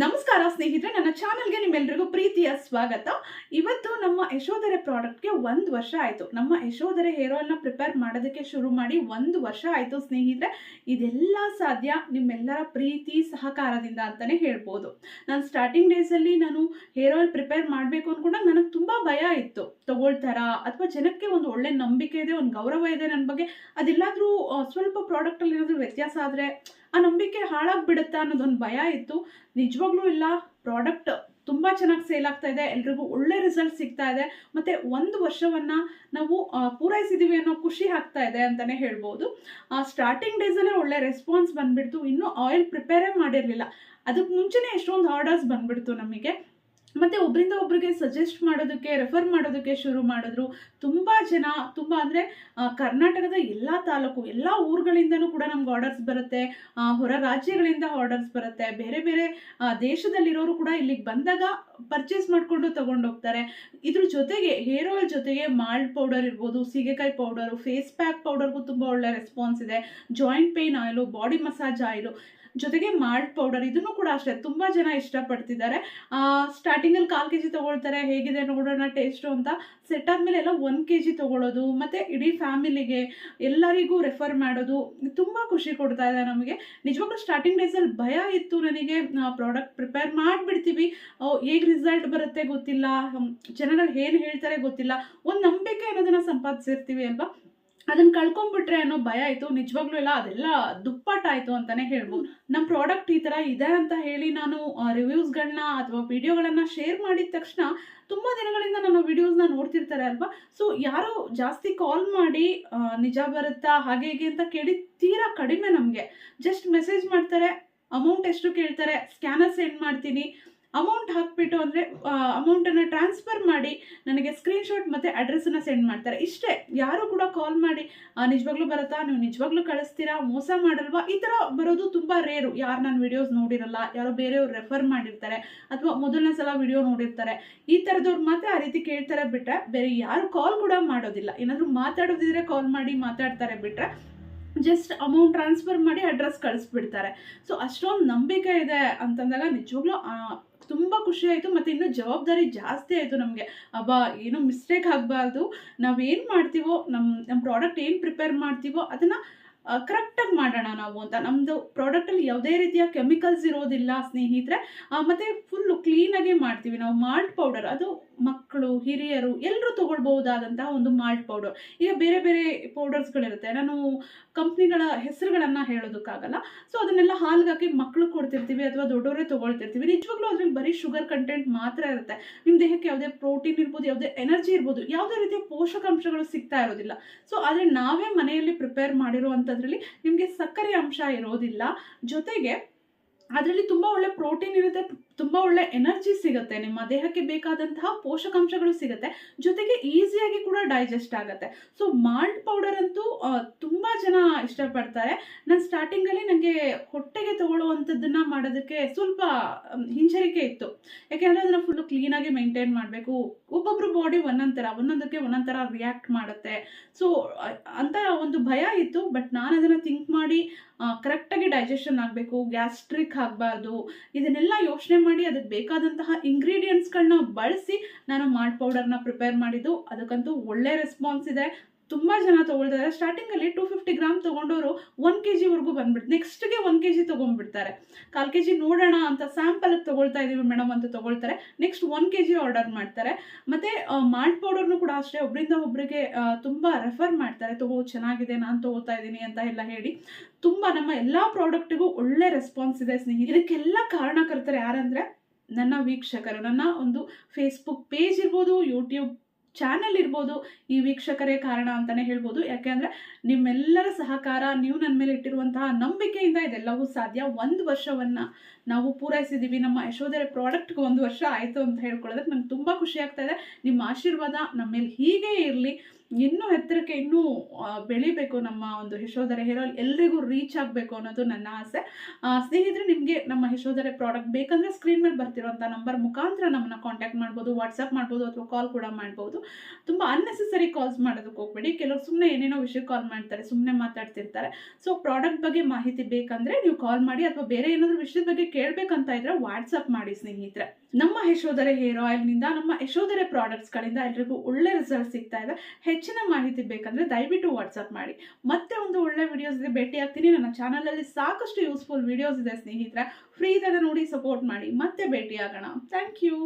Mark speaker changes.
Speaker 1: ನಮಸ್ಕಾರ ಸ್ನೇಹಿತರೆ, ನನ್ನ ಚಾನಲ್ಗೆ ನಿಮ್ಮೆಲ್ಲರಿಗೂ ಪ್ರೀತಿಯ ಸ್ವಾಗತ. ಇವತ್ತು ನಮ್ಮ ಯಶೋಧರೆ ಪ್ರಾಡಕ್ಟ್ಗೆ ಒಂದು ವರ್ಷ ಆಯಿತು. ನಮ್ಮ ಯಶೋಧರೆ ಹೇರ್ ಆಯಿಲ್ನ ಪ್ರಿಪೇರ್ ಮಾಡೋದಕ್ಕೆ ಶುರು ಮಾಡಿ ಒಂದು ವರ್ಷ ಆಯಿತು ಸ್ನೇಹಿತರೆ. ಇದೆಲ್ಲ ಸಾಧ್ಯ ನಿಮ್ಮೆಲ್ಲರ ಪ್ರೀತಿ, ಸಹಕಾರದಿಂದ ಅಂತಲೇ ಹೇಳ್ಬೋದು. ನಾನು ಸ್ಟಾರ್ಟಿಂಗ್ ಡೇಸಲ್ಲಿ ನಾನು ಹೇರ್ ಆಯಿಲ್ ಪ್ರಿಪೇರ್ ಮಾಡಬೇಕು ಅಂದ್ಕೊಂಡಾಗ ನನಗೆ ತುಂಬ ಭಯ ಇತ್ತು. ತಗೊಳ್ತಾರಾ? ಅಥವಾ ಜನಕ್ಕೆ ಒಂದು ಒಳ್ಳೆ ನಂಬಿಕೆ ಇದೆ, ಒಂದು ಗೌರವ ಇದೆ ನನ್ನ ಬಗ್ಗೆ? ಅದೆಲ್ಲಾದರೂ ಸ್ವಲ್ಪ ಪ್ರಾಡಕ್ಟಲ್ಲಿ ಏನಾದರೂ ವ್ಯತ್ಯಾಸ ಆದರೆ ಆ ನಂಬಿಕೆ ಹಾಳಾಗ್ಬಿಡುತ್ತಾ ಅನ್ನೋದೊಂದು ಭಯ ಇತ್ತು. ನಿಜವಾಗ್ಲೂ ಇಲ್ಲ. ಪ್ರಾಡಕ್ಟ್ ತುಂಬ ಚೆನ್ನಾಗಿ ಸೇಲ್ ಆಗ್ತಾ ಇದೆ. ಎಲ್ರಿಗೂ ಒಳ್ಳೆ ರಿಸಲ್ಟ್ ಸಿಗ್ತಾ ಇದೆ. ಮತ್ತು ಒಂದು ವರ್ಷವನ್ನು ನಾವು ಪೂರೈಸಿದ್ದೀವಿ ಅನ್ನೋ ಖುಷಿ ಆಗ್ತಾ ಇದೆ ಅಂತಲೇ ಹೇಳ್ಬೋದು. ಸ್ಟಾರ್ಟಿಂಗ್ ಡೇಸಲ್ಲೇ ಒಳ್ಳೆ ರೆಸ್ಪಾನ್ಸ್ ಬಂದ್ಬಿಡ್ತು. ಇನ್ನೂ ಆಯಿಲ್ ಪ್ರಿಪೇರೇ ಮಾಡಿರಲಿಲ್ಲ. ಅದಕ್ಕೆ ಮುಂಚೆನೇ ಎಷ್ಟೊಂದು ಆರ್ಡರ್ಸ್ ಬಂದ್ಬಿಡ್ತು ನಮಗೆ. ಮತ್ತು ಒಬ್ಬರಿಂದ ಒಬ್ಬರಿಗೆ ಸಜೆಸ್ಟ್ ಮಾಡೋದಕ್ಕೆ ರೆಫರ್ ಮಾಡೋದಕ್ಕೆ ಶುರು ಮಾಡಿದ್ರು. ತುಂಬ ಜನ, ತುಂಬ ಅಂದರೆ ಕರ್ನಾಟಕದ ಎಲ್ಲ ತಾಲೂಕು, ಎಲ್ಲ ಊರುಗಳಿಂದನೂ ಕೂಡ ನಮ್ಗೆ ಆರ್ಡರ್ಸ್ ಬರುತ್ತೆ. ಹೊರ ರಾಜ್ಯಗಳಿಂದ ಆರ್ಡರ್ಸ್ ಬರುತ್ತೆ. ಬೇರೆ ಬೇರೆ ದೇಶದಲ್ಲಿರೋರು ಕೂಡ ಇಲ್ಲಿಗೆ ಬಂದಾಗ ಪರ್ಚೇಸ್ ಮಾಡಿಕೊಂಡು ತಗೊಂಡೋಗ್ತಾರೆ. ಇದ್ರ ಜೊತೆಗೆ ಹೇರ್ ಆಯಿಲ್ ಜೊತೆಗೆ ಮಾಲ್ಟ್ ಪೌಡರ್ ಇರ್ಬೋದು, ಸೀಗೆಕಾಯಿ ಪೌಡರು ಫೇಸ್ ಪ್ಯಾಕ್ ಪೌಡರ್ಗೂ ತುಂಬ ಒಳ್ಳೆ ರೆಸ್ಪಾನ್ಸ್ ಇದೆ. Joint pain oil body massage oil ಜೊತೆಗೆ ಮಾಲ್ಟ್ ಪೌಡರ್ ಇದನ್ನು ಕೂಡ ಅಷ್ಟೇ, ತುಂಬ ಜನ ಇಷ್ಟಪಡ್ತಿದ್ದಾರೆ. ಸ್ಟಾರ್ಟಿಂಗಲ್ಲಿ ಕಾಲು ಕೆ ಜಿ ತೊಗೊಳ್ತಾರೆ, ಹೇಗಿದೆ ನೋಡೋಣ ಟೇಸ್ಟು ಅಂತ. ಸೆಟ್ ಆದಮೇಲೆ ಎಲ್ಲ ಒಂದು ಕೆ ಜಿ ಮತ್ತೆ ಮತ್ತು ಇಡೀ ಫ್ಯಾಮಿಲಿಗೆ ಎಲ್ಲರಿಗೂ ರೆಫರ್ ಮಾಡೋದು, ತುಂಬ ಖುಷಿ ಕೊಡ್ತಾ ಇದೆ ನಮಗೆ. ನಿಜವಾಗ್ಲೂ ಸ್ಟಾರ್ಟಿಂಗ್ ಡೇಸಲ್ಲಿ ಭಯ ಇತ್ತು ನನಗೆ. ಪ್ರಾಡಕ್ಟ್ ಪ್ರಿಪೇರ್ ಮಾಡಿಬಿಡ್ತೀವಿ. ಹೇಗೆ ರಿಸಲ್ಟ್ ಬರುತ್ತೆ ಗೊತ್ತಿಲ್ಲ. ಜನಗಳು ಏನು ಹೇಳ್ತಾರೆ ಗೊತ್ತಿಲ್ಲ. ಒಂದು ನಂಬಿಕೆ ಅನ್ನೋದನ್ನು ಸಂಪಾದಿಸಿರ್ತೀವಿ ಅಲ್ವಾ? ಅದನ್ನ ಕಳ್ಕೊಂಡ್ಬಿಟ್ರೆ ಅನ್ನೋ ಭಯ ಆಯಿತು. ನಿಜವಾಗ್ಲೂ ಇಲ್ಲ ಅದೆಲ್ಲ ದುಪ್ಪಟ್ಟಾಯಿತು ಅಂತಾನೆ ಹೇಳ್ಬೋದು. ನಮ್ಮ ಪ್ರಾಡಕ್ಟ್ ಈ ಥರ ಇದೆ ಅಂತ ಹೇಳಿ ನಾನು ರಿವ್ಯೂಸ್ಗಳನ್ನ ಅಥವಾ ವಿಡಿಯೋಗಳನ್ನ ಶೇರ್ ಮಾಡಿದ ತಕ್ಷಣ ತುಂಬ ದಿನಗಳಿಂದ ನನ್ನ ವಿಡಿಯೋಸ್ನ ನೋಡ್ತಿರ್ತಾರೆ ಅಲ್ವಾ? ಸೊ, ಯಾರು ಜಾಸ್ತಿ ಕಾಲ್ ಮಾಡಿ ನಿಜ ಬರುತ್ತಾ, ಹಾಗೆ ಹೀಗೆ ಅಂತ ಕೇಳಿ ತೀರಾ ಕಡಿಮೆ ನಮಗೆ. ಜಸ್ಟ್ ಮೆಸೇಜ್ ಮಾಡ್ತಾರೆ, ಅಮೌಂಟ್ ಎಷ್ಟು ಕೇಳ್ತಾರೆ, ಸ್ಕ್ಯಾನರ್ ಸೆಂಡ್ ಮಾಡ್ತೀನಿ ಅಮೌಂಟ್ ಹಾಕ್ಬಿಟ್ಟು ಅಂದರೆ ಅಮೌಂಟನ್ನು ಟ್ರಾನ್ಸ್ಫರ್ ಮಾಡಿ ನನಗೆ ಸ್ಕ್ರೀನ್ಶಾಟ್ ಮತ್ತು ಅಡ್ರೆಸ್ಸನ್ನು ಸೆಂಡ್ ಮಾಡ್ತಾರೆ. ಇಷ್ಟೇ, ಯಾರು ಕೂಡ ಕಾಲ್ ಮಾಡಿ ನಿಜವಾಗ್ಲೂ ಬರುತ್ತಾ? ನೀವು ನಿಜವಾಗ್ಲೂ ಕಳಿಸ್ತೀರಾ? ಮೋಸ ಮಾಡಲ್ವಾ? ಈ ಥರ ಬರೋದು ತುಂಬ ರೇರು ಯಾರು ನಾನು ವಿಡಿಯೋಸ್ ನೋಡಿರಲ್ಲ, ಯಾರೋ ಬೇರೆಯವ್ರು ರೆಫರ್ ಮಾಡಿರ್ತಾರೆ, ಅಥವಾ ಮೊದಲನೇ ಸಲ ವಿಡಿಯೋ ನೋಡಿರ್ತಾರೆ. ಈ ಥರದವ್ರು ಮಾತ್ರ ಆ ರೀತಿ ಕೇಳ್ತಾರೆ ಬಿಟ್ಟರೆ ಬೇರೆ ಯಾರು ಕಾಲ್ ಕೂಡ ಮಾಡೋದಿಲ್ಲ. ಏನಾದರೂ ಮಾತಾಡೋದಿದ್ರೆ ಕಾಲ್ ಮಾಡಿ ಮಾತಾಡ್ತಾರೆ ಬಿಟ್ಟರೆ ಜಸ್ಟ್ ಅಮೌಂಟ್ ಟ್ರಾನ್ಸ್ಫರ್ ಮಾಡಿ ಅಡ್ರೆಸ್ ಕಳಿಸ್ಬಿಡ್ತಾರೆ. ಸೊ ಅಷ್ಟೊಂದು ನಂಬಿಕೆ ಇದೆ ಅಂತಂದಾಗ ನಿಜವಾಗ್ಲೂ ತುಂಬ ಖುಷಿ ಆಯಿತು, ಮತ್ತು ಇನ್ನೂ ಜವಾಬ್ದಾರಿ ಜಾಸ್ತಿ ಆಯಿತು ನಮಗೆ. ಅಬ್ಬಾ, ಏನು ಮಿಸ್ಟೇಕ್ ಆಗಬಾರ್ದು. ನಾವೇನು ಮಾಡ್ತೀವೋ ನಮ್ಮ ನಮ್ಮ ಪ್ರಾಡಕ್ಟ್ ಏನು ಪ್ರಿಪೇರ್ ಮಾಡ್ತೀವೋ, ಅದನ್ನು ಕರೆಕ್ಟಾಗಿ ಮಾಡೋಣ ನಾವು ಅಂತ. ನಮ್ಮದು ಪ್ರಾಡಕ್ಟಲ್ಲಿ ಯಾವುದೇ ರೀತಿಯ ಕೆಮಿಕಲ್ಸ್ ಇರೋದಿಲ್ಲ ಸ್ನೇಹಿತರೆ. ಮತ್ತೆ ಫುಲ್ಲು ಕ್ಲೀನಾಗೆ ಮಾಡ್ತೀವಿ. ನಾವು ಮಾಲ್ಟ್ ಪೌಡರ್ ಅದು ಮಕ್ಕಳು, ಹಿರಿಯರು ಎಲ್ಲರೂ ತೊಗೊಳ್ಬಹುದಾದಂತಹ ಒಂದು ಮಾಲ್ಟ್ ಪೌಡರ್. ಈಗ ಬೇರೆ ಬೇರೆ ಪೌಡರ್ಸ್ಗಳಿರುತ್ತೆ. ನಾನು ಕಂಪ್ನಿಗಳ ಹೆಸರುಗಳನ್ನು ಹೇಳೋದಕ್ಕಾಗಲ್ಲ. ಸೊ ಅದನ್ನೆಲ್ಲ ಹಾಲ್ಗೆ ಹಾಕಿ ಮಕ್ಳಿಗೆ ಕೊಡ್ತಿರ್ತೀವಿ ಅಥವಾ ದೊಡ್ಡವರೇ ತೊಗೊಳ್ತಿರ್ತೀವಿ. ನಿಜವಾಗ್ಲೂ ಅದ್ರಲ್ಲಿ ಬರೀ ಶುಗರ್ ಕಂಟೆಂಟ್ ಮಾತ್ರ ಇರುತ್ತೆ. ನಿಮ್ಮ ದೇಹಕ್ಕೆ ಯಾವುದೇ ಪ್ರೋಟೀನ್ ಇರ್ಬೋದು, ಯಾವುದೇ ಎನರ್ಜಿ ಇರ್ಬೋದು, ಯಾವುದೇ ರೀತಿಯ ಪೋಷಕಾಂಶಗಳು ಸಿಗ್ತಾ ಇರೋದಿಲ್ಲ. ಸೊ ಆದರೆ ನಾವೇ ಮನೆಯಲ್ಲಿ ಪ್ರಿಪೇರ್ ಮಾಡಿರುವಂಥದ್ರಲ್ಲಿ ನಿಮಗೆ ಸಕ್ಕರೆ ಅಂಶ ಇರೋದಿಲ್ಲ. ಜೊತೆಗೆ ಅದರಲ್ಲಿ ತುಂಬ ಒಳ್ಳೆ ಪ್ರೋಟೀನ್ ಇರುತ್ತೆ ತುಂಬ ಒಳ್ಳೆ ಎನರ್ಜಿ ಸಿಗುತ್ತೆ, ನಿಮ್ಮ ದೇಹಕ್ಕೆ ಬೇಕಾದಂತಹ ಪೋಷಕಾಂಶಗಳು ಸಿಗುತ್ತೆ, ಜೊತೆಗೆ ಈಸಿಯಾಗಿ ಕೂಡ ಡೈಜೆಸ್ಟ್ ಆಗುತ್ತೆ. ಸೊ ಮಾಲ್ಟ್ ಪೌಡರ್ ಅಂತೂ ತುಂಬ ಜನ ಇಷ್ಟಪಡ್ತಾರೆ. ನಾನು ಸ್ಟಾರ್ಟಿಂಗಲ್ಲಿ ನನಗೆ ಹೊಟ್ಟೆಗೆ ತಗೊಳ್ಳುವಂಥದ್ದನ್ನು ಮಾಡೋದಕ್ಕೆ ಸ್ವಲ್ಪ ಹಿಂಜರಿಕೆ ಇತ್ತು. ಯಾಕೆಂದರೆ ಅದನ್ನು ಫುಲ್ಲು ಕ್ಲೀನಾಗಿ ಮೇಂಟೈನ್ ಮಾಡಬೇಕು. ಒಬ್ಬೊಬ್ಬರು ಬಾಡಿ ಒಂದೊಂದು ಒಂದೊಂದಕ್ಕೆ ಒಂದೊಂದು ರಿಯಾಕ್ಟ್ ಮಾಡುತ್ತೆ. ಸೊ ಅಂತ ಒಂದು ಭಯ ಇತ್ತು ಬಟ್ ನಾನು ಅದನ್ನು ಥಿಂಕ್ ಮಾಡಿ ಕರೆಕ್ಟಾಗಿ ಡೈಜೆಷನ್ ಆಗಬೇಕು ಗ್ಯಾಸ್ಟ್ರಿಕ್ ಆಗಬಾರ್ದು, ಇದನ್ನೆಲ್ಲ ಯೋಚನೆ ಮಾಡಿ ಅದಕ್ಕೆ ಬೇಕಾದಂತಹ ಇಂಗ್ರೀಡಿಯೆಂಟ್ಸ್ಗಳನ್ನ ಬಳಸಿ ನಾನು ಮಾಲ್ಟ್ ಪೌಡರ್ನ ಪ್ರಿಪೇರ್ ಮಾಡಿದ್ದು. ಅದಕ್ಕಂತೂ ಒಳ್ಳೆ ರೆಸ್ಪಾನ್ಸ್ ಇದೆ. ತುಂಬ ಜನ ತೊಗೊಳ್ತಾರೆ. ಸ್ಟಾರ್ಟಿಂಗಲ್ಲಿ ಟೂ ಫಿಫ್ಟಿ ಗ್ರಾಮ್ ತೊಗೊಂಡವರು ಒನ್ ಕೆ ಜಿವರೆಗೂ ಬಂದ್ಬಿಟ್ಟು ನೆಕ್ಸ್ಟ್ಗೆ ಒನ್ ಕೆ ಜಿ ತೊಗೊಂಡ್ಬಿಡ್ತಾರೆ. ಕಾಲು ಕೆ ಜಿ ನೋಡೋಣ ಅಂತ ಸ್ಯಾಂಪಲ್ಗೆ ತೊಗೊಳ್ತಾ ಇದ್ದೀವಿ ಮೇಡಮ್ ಅಂತ ತೊಗೊಳ್ತಾರೆ. Next one K G order ಮಾಡ್ತಾರೆ. ಮತ್ತು ಮಾಲ್ಟ್ ಪೌಡರ್ನು ಕೂಡ ಅಷ್ಟೇ ಒಬ್ಬರಿಂದ ಒಬ್ಬರಿಗೆ ತುಂಬ ರೆಫರ್ ಮಾಡ್ತಾರೆ. ತಗೋ, ಚೆನ್ನಾಗಿದೆ, ನಾನು ತೊಗೋತಾ ಇದ್ದೀನಿ ಅಂತ ಎಲ್ಲ ಹೇಳಿ. ತುಂಬ ನಮ್ಮ ಎಲ್ಲ ಪ್ರಾಡಕ್ಟಿಗೂ ಒಳ್ಳೆ ರೆಸ್ಪಾನ್ಸ್ ಇದೆ ಸ್ನೇಹಿತರೆ. ಇದಕ್ಕೆಲ್ಲ ಕಾರಣಕರ್ತರು ಯಾರಂದರೆ ನನ್ನ ವೀಕ್ಷಕರು. ನನ್ನ ಒಂದು ಫೇಸ್ಬುಕ್ ಪೇಜ್ ಇರ್ಬೋದು ಯೂಟ್ಯೂಬ್ ಚಾನೆಲ್ ಇರ್ಬೋದು, ಈ ವೀಕ್ಷಕರೇ ಕಾರಣ ಅಂತಲೇ ಹೇಳ್ಬೋದು. ಯಾಕೆ ಅಂದರೆ, ನಿಮ್ಮೆಲ್ಲರ ಸಹಕಾರ, ನೀವು ನನ್ನ ಮೇಲೆ ಇಟ್ಟಿರುವಂತಹ ನಂಬಿಕೆಯಿಂದ ಇದೆಲ್ಲವೂ ಸಾಧ್ಯ. ಒಂದು ವರ್ಷವನ್ನು ನಾವು ಪೂರೈಸಿದ್ದೀವಿ ನಮ್ಮ ಯಶೋಧರೆ ಪ್ರಾಡಕ್ಟ್ಗೆ ಒಂದು ವರ್ಷ ಆಯಿತು ಅಂತ ಹೇಳ್ಕೊಳ್ಳೋದಕ್ಕೆ ನಂಗೆ ತುಂಬ ಖುಷಿ ಆಗ್ತಾ ಇದೆ. ನಿಮ್ಮ ಆಶೀರ್ವಾದ ನಮ್ಮ ಮೇಲೆ ಹೀಗೆ ಇರಲಿ. ಇನ್ನೂ ಎತ್ತರಕ್ಕೆ ಇನ್ನೂ ಬೆಳಿಬೇಕು ನಮ್ಮ ಒಂದು ಯಶೋಧರೆ ಹೇರ್ ಆಯಿಲ್ ಎಲ್ರಿಗೂ ರೀಚ್ ಆಗಬೇಕು ಅನ್ನೋದು ನನ್ನ ಆಸೆ. ಸ್ನೇಹಿತರೆ, ನಿಮಗೆ ನಮ್ಮ ಯಶೋಧರೆ ಪ್ರಾಡಕ್ಟ್ ಬೇಕಂದರೆ ಸ್ಕ್ರೀನ್ ಮೇಲೆ ಬರ್ತಿರೋಂಥ ನಂಬರ್ ಮುಖಾಂತರ ನಮ್ಮನ್ನ ಕಾಂಟ್ಯಾಕ್ಟ್ ಮಾಡ್ಬೋದು ವಾಟ್ಸಪ್ ಮಾಡ್ಬೋದು, ಅಥವಾ ಕಾಲ್ ಕೂಡ ಮಾಡ್ಬೋದು. ತುಂಬ ಅನ್ನೆಸೆಸರಿ ಕಾಲ್ಸ್ ಮಾಡೋದಕ್ಕೆ ಹೋಗ್ಬೇಡಿ. ಕೆಲವರು ಸುಮ್ಮನೆ ಏನೇನೋ ವಿಷಯ ಕಾಲ್ ಮಾಡ್ತಾರೆ ಸುಮ್ಮನೆ ಮಾತಾಡ್ತಿರ್ತಾರೆ. ಸೊ ಪ್ರಾಡಕ್ಟ್ ಬಗ್ಗೆ ಮಾಹಿತಿ ಬೇಕಂದರೆ ನೀವು ಕಾಲ್ ಮಾಡಿ ಅಥವಾ ಬೇರೆ ಏನಾದರೂ ವಿಷಯದ ಬಗ್ಗೆ ಕೇಳಬೇಕಂತ ಇದ್ರೆ ವಾಟ್ಸಪ್ ಮಾಡಿ ಸ್ನೇಹಿತರೆ. ನಮ್ಮ ಯಶೋಧರೆ ಹೇರ್ ಆಯಿಲ್ನಿಂದ ನಮ್ಮ ಯಶೋಧರೆ ಪ್ರಾಡಕ್ಟ್ಸ್ಗಳಿಂದ ಎಲ್ರಿಗೂ ಒಳ್ಳೆ ರಿಸಲ್ಟ್ ಸಿಗ್ತಾ ಇದೆ. ಹೆಚ್ಚಿನ ಮಾಹಿತಿ ಬೇಕಂದ್ರೆ ದಯವಿಟ್ಟು ವಾಟ್ಸಪ್ ಮಾಡಿ. ಮತ್ತೆ ಒಂದು ಒಳ್ಳೆ ವಿಡಿಯೋಸ್ ಭೇಟಿ ಆಗ್ತೀನಿ. ನನ್ನ ಚಾನಲಲ್ಲಿ ಸಾಕಷ್ಟು ಯೂಸ್ಫುಲ್ ವಿಡಿಯೋಸ್ ಇದೆ, ಸ್ನೇಹಿತರೆ. ಫ್ರೀ ಇದ್ದಾಗ ನೋಡಿ ಸಪೋರ್ಟ್ ಮಾಡಿ. ಮತ್ತೆ ಭೇಟಿಯಾಗೋಣ. Thank you